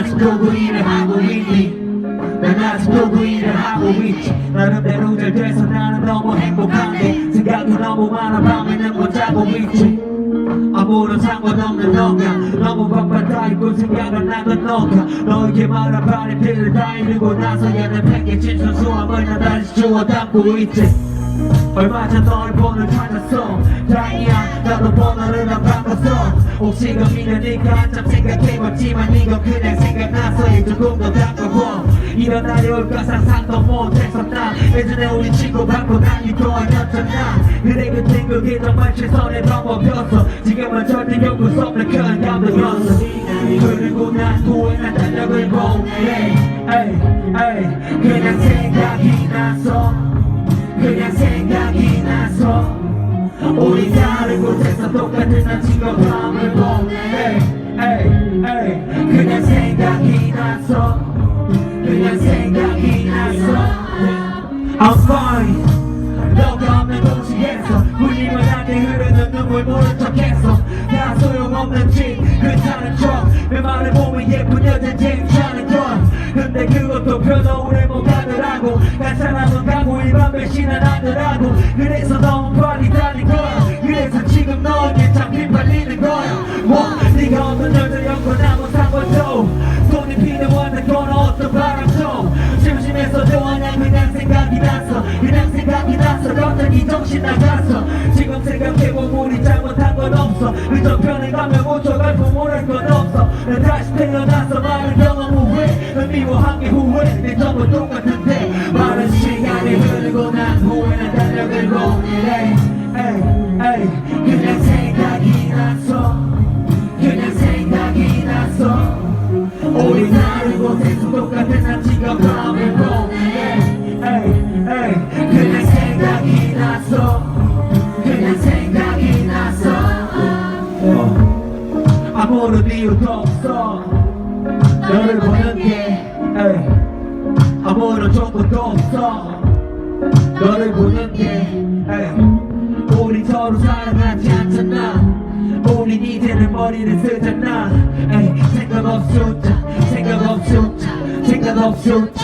아직도 그 일을 하고 있니 난 아직도 그 일을 하고 있지. 나름대로 잘 돼서 나는 너무 행복한데 생각이 너무 많아 밤에는 못 자고 있지. 아무런 상관없는 너가 너무 바빠다 있고 생각은 나던 너가 너에게 말한 바리 피를 다 이루고 나서야 내 팽개친 순수함을 나 다시 주워 담고 있지. 얼마 전 너의 번호를 찾았어? 다행이야 나도 번호를 안 바꿨어. 혹시 그 미련이가 한참 생각해봤지만 이건 그냥 생각 이 조금 더 다가워 이런 날이 올까 상상도 못했었나 예전에 우리 친구 받고 다니고 아니었잖아 그래 그땐 그게 정말 최선의 방법이었어 지금은 절대 겪을 수 없는 큰 감동이었어 그리고 난 후에 난 달력을 보내 에이 에이 그냥 생각이 나서 그냥 생각이 말을 보면 예쁜 여자 괜찮은 건. 근데 그것도 오래 못 가더라고. 난 사람은 가고 일반 배신은 하더라고. 그래서 너무 달린 거야 그래서 지금 너에게 잡히 팔리는 거야 뭐 네가 어떤 여자였거나 뭐 상관도 돈이 필요하다 건 어떤 바람도 심심해서도 아냐? 그냥 생각이 났어 그냥 생각이 났어 갑자기 정신 나갔어. 지금 생각해보면 우리 잘못한 건 없어. 그저 편해가면 묻혀갈 부모랄 건 없어 난 다시 태어나서 많은 경험 후에 난 미워한 게 후회. 내 전부 똑같은데 많은 시간이 흐르고 난 후에 난 달력을 에이 그냥 생각이 났어. 그냥 생각이 났어. 우리 다른 곳에서 똑같은 아침과 밤을 보내. 에이 에이 그냥 생각이 났어. 그냥 생각이 났어. 어. 아무런 이유도 없어. 너를 보는 게 에이 아무런 조건도 없어. 너를 보는 게 에이 우리 서로 사랑하지 않잖아. 우린 이제는 머리를 쓰잖아. 에이 생각 없이 웃자 생각 없이 웃자 생각 없이 웃자.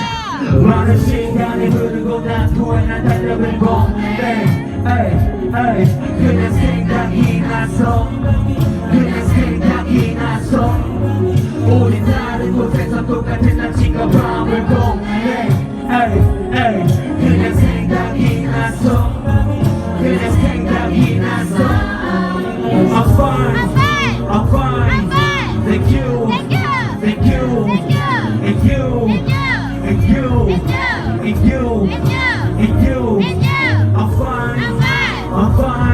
많은 시간이 흐르고 난 후에 난 달력을 보내 에이 에이 그냥 생각이 나서. 그냥 생각 이 나서 우리 다른 곳에서 똑같은 아침과 밤을 보내 에이 에이 그냥 생각이 나서 그냥 생각이 나서 I'm fine I'm fine Thank you Thank you And you And you And you And you I'm fine I'm fine